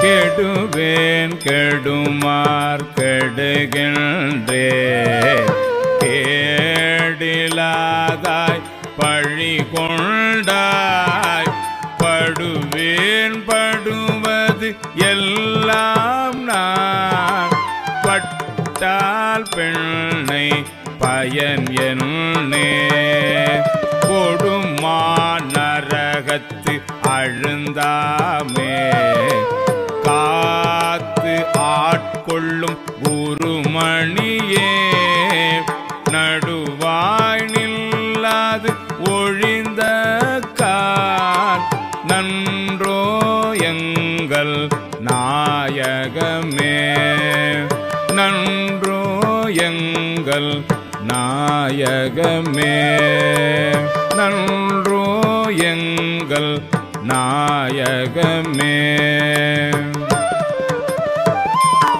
கெடுவேன் கெடுமார் கெடுகின்றே. கேடிலாதாய் பழி கொண்டாய் படுவேன் படுவது எல்லாம் நான். பட்டால் பெண்ணை பயன் என்னே. கொடுமா நரகத்து அழுந்தாமே. கொள்ளும் குருமணியே நடுவாய் நில்லாது ஒழிந்த கார் நன்றோ எங்கள் நாயகமே. நன்றோ எங்கள் நாயகமே. நன்றோ எங்கள் நாயகமே.